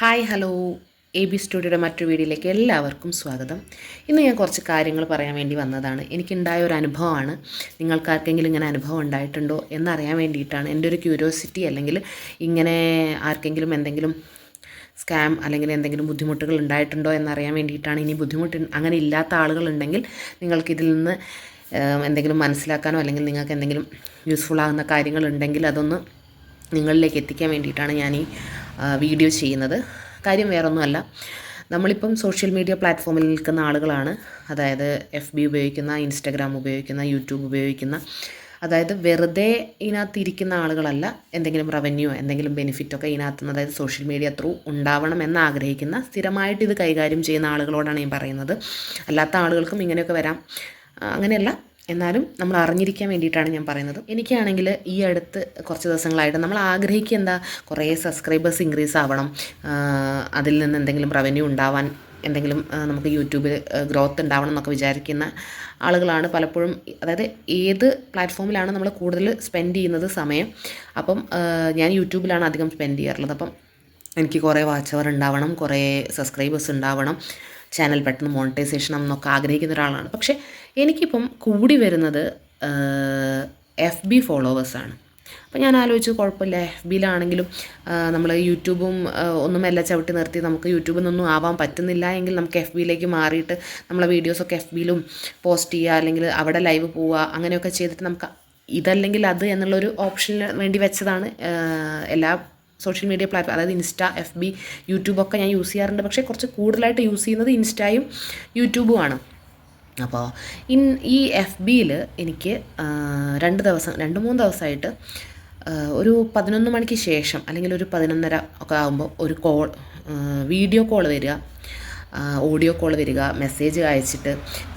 Hi hello A B സ്റ്റുഡിയോയുടെ മറ്റൊരു വീഡിയോയിലേക്ക് എല്ലാവർക്കും സ്വാഗതം. ഇന്ന് ഞാൻ കുറച്ച് കാര്യങ്ങൾ പറയാൻ വേണ്ടി വന്നതാണ്. എനിക്കുണ്ടായ ഒരു അനുഭവമാണ്. നിങ്ങൾക്ക് ആർക്കെങ്കിലും ഇങ്ങനെ അനുഭവം ഉണ്ടായിട്ടുണ്ടോ എന്നറിയാൻ വേണ്ടിയിട്ടാണ്. എന്റെ ഒരു ക്യൂരിയോസിറ്റി അല്ലെങ്കിൽ ഇങ്ങനെ ആർക്കെങ്കിലും എന്തെങ്കിലും സ്കാം അല്ലെങ്കിൽ എന്തെങ്കിലും ബുദ്ധിമുട്ടുകൾ ഉണ്ടായിട്ടുണ്ടോ എന്നറിയാൻ വേണ്ടിയിട്ടാണ്. ഇനി ബുദ്ധിമുട്ട് അങ്ങനെ ഇല്ലാത്ത ആളുകളുണ്ടെങ്കിൽ നിങ്ങൾക്കിതിൽ നിന്ന് എന്തെങ്കിലും മനസ്സിലാക്കാനോ അല്ലെങ്കിൽ നിങ്ങൾക്ക് എന്തെങ്കിലും യൂസ്ഫുൾ ആകുന്ന കാര്യങ്ങളുണ്ടെങ്കിൽ അതൊന്ന് നിങ്ങളിലേക്ക് എത്തിക്കാൻ വേണ്ടിയിട്ടാണ് ഞാൻ ഈ വീഡിയോ ചെയ്യുന്നത്. കാര്യം വേറൊന്നുമല്ല. നമ്മളിപ്പം സോഷ്യൽ മീഡിയ പ്ലാറ്റ്ഫോമിൽ നിൽക്കുന്ന ആളുകളാണ്. അതായത് എഫ് ബി ഉപയോഗിക്കുന്ന ഇൻസ്റ്റഗ്രാം ഉപയോഗിക്കുന്ന യൂട്യൂബ് ഉപയോഗിക്കുന്ന അതായത് വെറുതെ ഇതിനകത്ത് ഇരിക്കുന്ന ആളുകളല്ല എന്തെങ്കിലും റവന്യൂ എന്തെങ്കിലും ബെനിഫിറ്റൊക്കെ ഇതിനകത്ത് അതായത് സോഷ്യൽ മീഡിയ ത്രൂ ഉണ്ടാവണം എന്ന് ആഗ്രഹിക്കുന്ന സ്ഥിരമായിട്ട് ഇത് കൈകാര്യം ചെയ്യുന്ന ആളുകളോടാണ് ഞാൻ പറയുന്നത്. അല്ലാത്ത ആളുകൾക്കും ഇങ്ങനെയൊക്കെ വരാം. അങ്ങനെയല്ല. എന്നാലും നമ്മൾ അറിഞ്ഞിരിക്കാൻ വേണ്ടിയിട്ടാണ് ഞാൻ പറയുന്നത്. എനിക്കാണെങ്കിൽ ഈ അടുത്ത് കുറച്ച് ദിവസങ്ങളായിട്ട് നമ്മൾ ആഗ്രഹിക്കുക എന്താ? കുറേ സബ്സ്ക്രൈബേഴ്സ് ഇൻക്രീസ് ആവണം. അതിൽ നിന്ന് എന്തെങ്കിലും റവന്യൂ ഉണ്ടാവാൻ എന്തെങ്കിലും നമുക്ക് യൂട്യൂബിൽ ഗ്രോത്ത് ഉണ്ടാവണം എന്നൊക്കെ വിചാരിക്കുന്ന ആളുകളാണ് പലപ്പോഴും. അതായത് ഏത് പ്ലാറ്റ്ഫോമിലാണ് നമ്മൾ കൂടുതൽ സ്പെൻഡ് ചെയ്യുന്നത് സമയം? അപ്പം ഞാൻ യൂട്യൂബിലാണ് അധികം സ്പെൻഡ് ചെയ്യാറുള്ളത്. അപ്പം എനിക്ക് കുറേ വാച്ചവർ ഉണ്ടാവണം കുറേ സബ്സ്ക്രൈബേഴ്സ് ഉണ്ടാവണം. ചാനൽ പെട്ടെന്ന് മോണിറ്റൈസേഷൻ എന്നൊക്കെ ആഗ്രഹിക്കുന്ന ഒരാളാണ്. പക്ഷേ എനിക്കിപ്പം കൂടി വരുന്നത് എഫ് ബി ഫോളോവേഴ്സാണ് അപ്പോൾ ഞാൻ ആലോചിച്ചു കുഴപ്പമില്ല എഫ് ബിയിലാണെങ്കിലും നമ്മൾ യൂട്യൂബും ഒന്നും എല്ലാം ചവിട്ടി നിർത്തി നമുക്ക് യൂട്യൂബിൽ നിന്നൊന്നും ആവാൻ പറ്റുന്നില്ല എങ്കിൽ നമുക്ക് എഫ് ബിയിലേക്ക് മാറിയിട്ട് നമ്മളെ വീഡിയോസൊക്കെ എഫ് ബിയിലും പോസ്റ്റ് ചെയ്യുക അല്ലെങ്കിൽ അവിടെ ലൈവ് പോവുക അങ്ങനെയൊക്കെ ചെയ്തിട്ട് നമുക്ക് ഇതല്ലെങ്കിൽ അത് എന്നുള്ളൊരു ഓപ്ഷന് വേണ്ടി വെച്ചതാണ് എല്ലാ സോഷ്യൽ മീഡിയ പ്ലാറ്റ്ഫോം അതായത് ഇൻസ്റ്റ എഫ് ബി യൂട്യൂബൊക്കെ ഞാൻ യൂസ് ചെയ്യാറുണ്ട്. പക്ഷേ കുറച്ച് കൂടുതലായിട്ട് യൂസ് ചെയ്യുന്നത് ഇൻസ്റ്റയും യൂട്യൂബുമാണ്. അപ്പോൾ ഇൻ ഈ എഫ് ബിയിൽ എനിക്ക് രണ്ട് ദിവസം രണ്ട് മൂന്ന് ദിവസമായിട്ട് ഒരു പതിനൊന്ന് മണിക്ക് ശേഷം അല്ലെങ്കിൽ ഒരു പതിനൊന്നര ഒക്കെ ആകുമ്പോൾ ഒരു കോൾ വീഡിയോ കോൾ വരിക. ഓഡിയോ കോൾ വരിക മെസ്സേജ് അയച്ചിട്ട്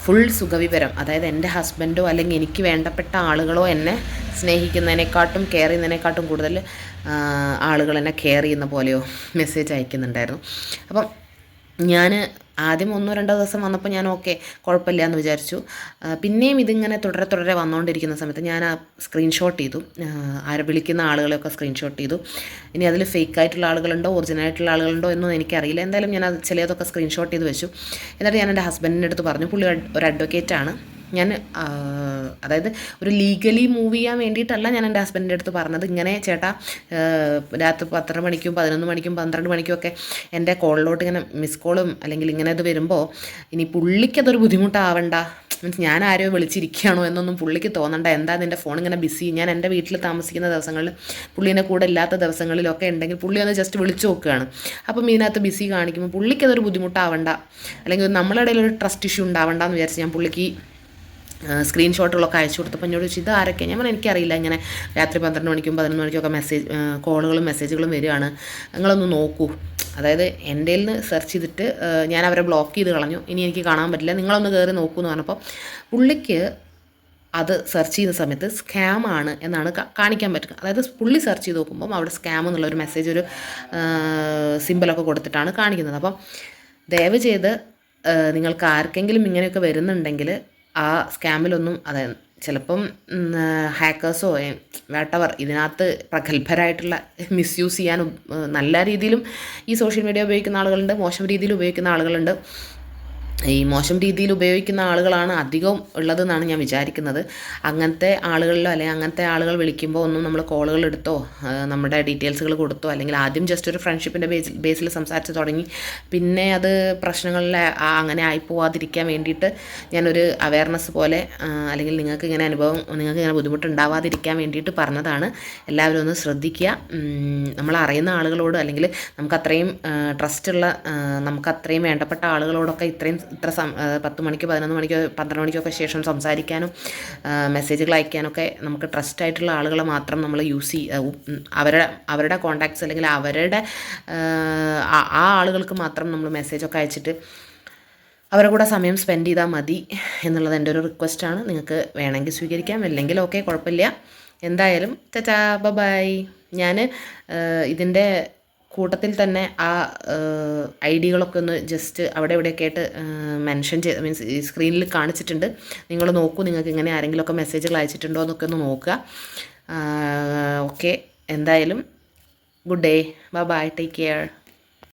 ഫുൾ സുഖവിവരം അതായത് എന്റെ ഹസ്ബൻഡോ അല്ലെങ്കിൽ എനിക്ക് വേണ്ടപ്പെട്ട ആളുകളോ എന്നെ സ്നേഹിക്കുന്നതിനെക്കാട്ടും കെയർ ചെയ്യുന്നതിനെക്കാട്ടും കൂടുതൽ ആളുകൾ എന്നെ കെയർ ചെയ്യുന്ന പോലെയോ മെസ്സേജ് അയക്കുന്നുണ്ടായിരുന്നു. അപ്പം ഞാൻ ആദ്യം ഒന്നോ രണ്ടോ ദിവസം വന്നപ്പോൾ ഞാൻ ഓക്കെ കുഴപ്പമില്ല എന്ന് വിചാരിച്ചു പിന്നെയും ഇതിങ്ങനെ തുടരെ തുടരെ വന്നുകൊണ്ടിരിക്കുന്ന സമയത്ത് ഞാൻ ആ സ്ക്രീൻഷോട്ട് ചെയ്തു. ആരെ വിളിക്കുന്ന ആളുകളെയൊക്കെ സ്ക്രീൻഷോട്ട് ചെയ്തു. ഇനി അതിൽ ഫേക്ക് ആയിട്ടുള്ള ആളുകളുണ്ടോ ഒറിജിനൽ ആയിട്ടുള്ള ആളുകളുണ്ടോ എന്നൊന്നും എനിക്കറിയില്ല. എന്തായാലും ഞാൻ അത് ചിലതൊക്കെ സ്ക്രീൻഷോട്ട് ചെയ്ത് വെച്ചു. എന്നിട്ട് ഞാൻ എന്റെ ഹസ്ബൻഡിന്റെ അടുത്ത് പറഞ്ഞു പുള്ളി ഒരു- അഡ്വക്കേറ്റാണ് ഞാൻ അതായത് ഒരു ലീഗലി മൂവ് ചെയ്യാൻ വേണ്ടിയിട്ടല്ല ഞാൻ എന്റെ ഹസ്ബൻഡിന്റെ അടുത്ത് പറഞ്ഞത്. ഇങ്ങനെ ചേട്ടാ രാത്രി പത്തര മണിക്കും പതിനൊന്ന് മണിക്കും പന്ത്രണ്ട് മണിക്കും ഒക്കെ എന്റെ കോളിലോട്ട് ഇങ്ങനെ മിസ് കോളും അല്ലെങ്കിൽ ഇങ്ങനെ ഇത് വരുമ്പോൾ ഇനി പുള്ളിക്കതൊരു ബുദ്ധിമുട്ടാവണ്ട. മീൻസ് ഞാൻ ആരോ വിളിച്ചിരിക്കുകയാണോ എന്നൊന്നും പുള്ളിക്ക് തോന്നണ്ട. എന്താ നിന്റെ ഫോൺ ഇങ്ങനെ ബിസി ഞാൻ എന്റെ വീട്ടിൽ താമസിക്കുന്ന ദിവസങ്ങളിൽ പുള്ളീന്റെ കൂടെ ഇല്ലാത്ത ദിവസങ്ങളിലൊക്കെ ഉണ്ടെങ്കിൽ പുള്ളി ഒന്ന് ജസ്റ്റ് വിളിച്ചു നോക്കുകയാണ്. അപ്പം ഇതിനകത്ത് ബിസി കാണിക്കുമ്പോൾ പുള്ളിക്കതൊരു ബുദ്ധിമുട്ടാവണ്ട. അല്ലെങ്കിൽ നമ്മുടെ ഇടയിൽ ഒരു ട്രസ്റ്റ് ഇഷ്യൂ ഉണ്ടാവണ്ട എന്ന് വിചാരിച്ച് ഞാൻ പുള്ളിക്ക് സ്ക്രീൻഷോട്ടുകളൊക്കെ അയച്ചു കൊടുത്തപ്പോൾ എന്നോട് ചോദിച്ചു ഇത് ആരൊക്കെ ഞാൻ എനിക്കറിയില്ല ഇങ്ങനെ രാത്രി പന്ത്രണ്ട് മണിക്കും പതിനൊന്ന് മണിക്കും ഒക്കെ മെസ്സേജ് കോളുകളും മെസ്സേജുകളും വരികയാണ്. നിങ്ങളൊന്ന് നോക്കൂ. അതായത് എന്റെ നിന്ന് സെർച്ച് ചെയ്തിട്ട് ഞാൻ അവരെ ബ്ലോക്ക് ചെയ്ത് കളഞ്ഞു. ഇനി എനിക്ക് കാണാൻ പറ്റില്ല. നിങ്ങളൊന്ന് കയറി നോക്കൂ എന്ന് പറഞ്ഞപ്പോൾ പുള്ളിക്ക് അത് സെർച്ച് ചെയ്യുന്ന സമയത്ത് സ്കാം ആണ് എന്നാണ് കാണിക്കാൻ പറ്റുക. അതായത് പുള്ളി സെർച്ച് ചെയ്ത് നോക്കുമ്പോൾ അവിടെ സ്കാം എന്നുള്ള ഒരു മെസ്സേജ് ഒരു സിമ്പിളൊക്കെ കൊടുത്തിട്ടാണ് കാണിക്കുന്നത്. അപ്പം ദയവ് ചെയ്ത് നിങ്ങൾക്ക് ആർക്കെങ്കിലും ഇങ്ങനെയൊക്കെ വരുന്നുണ്ടെങ്കിൽ ആ സ്കാമിലൊന്നും അത് ചിലപ്പം ഹാക്കേഴ്സോ വേട്ടവർ ഇതിനകത്ത് പ്രഗത്ഭരായിട്ടുള്ള മിസ്യൂസ് ചെയ്യാനും നല്ല രീതിയിലും ഈ സോഷ്യൽ മീഡിയ ഉപയോഗിക്കുന്ന ആളുകളുണ്ട് മോശം രീതിയിൽ ഉപയോഗിക്കുന്ന ആളുകളുണ്ട്. ഈ മോശം രീതിയിൽ ഉപയോഗിക്കുന്ന ആളുകളാണ് അധികം ഉള്ളതെന്നാണ് ഞാൻ വിചാരിക്കുന്നത്. അങ്ങനത്തെ ആളുകളിലോ അല്ലെങ്കിൽ അങ്ങനത്തെ ആളുകൾ വിളിക്കുമ്പോൾ ഒന്നും നമ്മൾ കോളുകൾ എടുത്തോ നമ്മുടെ ഡീറ്റെയിൽസുകൾ കൊടുത്തോ അല്ലെങ്കിൽ ആദ്യം ജസ്റ്റ് ഒരു ഫ്രണ്ട്ഷിപ്പിന്റെ ബേസിൽ സംസാരിച്ച് തുടങ്ങി പിന്നെ അത് പ്രശ്നങ്ങളിൽ അങ്ങനെ ആയിപ്പോവാതിരിക്കാൻ വേണ്ടിയിട്ട് ഞാനൊരു അവയർനെസ് പോലെ അല്ലെങ്കിൽ നിങ്ങൾക്ക് ഇങ്ങനെ അനുഭവം നിങ്ങൾക്ക് ഇങ്ങനെ ബുദ്ധിമുട്ടുണ്ടാവാതിരിക്കാൻ വേണ്ടിയിട്ട് പറഞ്ഞതാണ്. എല്ലാവരും ഒന്ന് ശ്രദ്ധിക്കുക. നമ്മൾ അറിയുന്ന ആളുകളോട് അല്ലെങ്കിൽ നമുക്ക് അത്രയും ട്രസ്റ്റുള്ള നമുക്ക് അത്രയും വേണ്ടപ്പെട്ട ആളുകളോടൊക്കെ ഇത്രയും ഇത്ര സം പത്ത് മണിക്ക് പതിനൊന്ന് മണിക്കോ പന്ത്രണ്ട് മണിക്കൊക്കെ ശേഷം സംസാരിക്കാനും മെസ്സേജുകൾ അയക്കാനൊക്കെ നമുക്ക് ട്രസ്റ്റ് ആയിട്ടുള്ള ആളുകളെ മാത്രം നമ്മൾ യൂസ് ചെയ്യ അവരുടെ അവരുടെ കോണ്ടാക്ട്സ് അല്ലെങ്കിൽ അവരുടെ ആ ആളുകൾക്ക് മാത്രം നമ്മൾ മെസ്സേജൊക്കെ അയച്ചിട്ട് അവരുടെ കൂടെ സമയം സ്പെൻഡ് ചെയ്താൽ മതി എന്നുള്ളത് എന്റെ ഒരു റിക്വസ്റ്റാണ് നിങ്ങൾക്ക് വേണമെങ്കിൽ സ്വീകരിക്കാം. അല്ലെങ്കിൽ ഓക്കെ കുഴപ്പമില്ല. എന്തായാലും ചച്ചാ ബൈ ഞാൻ ഇതിന്റെ കൂട്ടത്തിൽ തന്നെ ആ ഐഡികളൊക്കെ ഡികളൊക്കെ ഒന്ന് ജസ്റ്റ് അവിടെ ഇവിടെയൊക്കെ ആയിട്ട് മെൻഷൻ ചെയ്ത് മീൻസ് സ്ക്രീനിൽ കാണിച്ചിട്ടുണ്ട്. നിങ്ങൾ നോക്കൂ നിങ്ങൾക്ക് ഇങ്ങനെ ആരെങ്കിലുമൊക്കെ മെസ്സേജുകൾ അയച്ചിട്ടുണ്ടോ എന്നൊക്കെ ഒന്ന് നോക്കുക. ഓക്കെ എന്തായാലും good day bye bye take care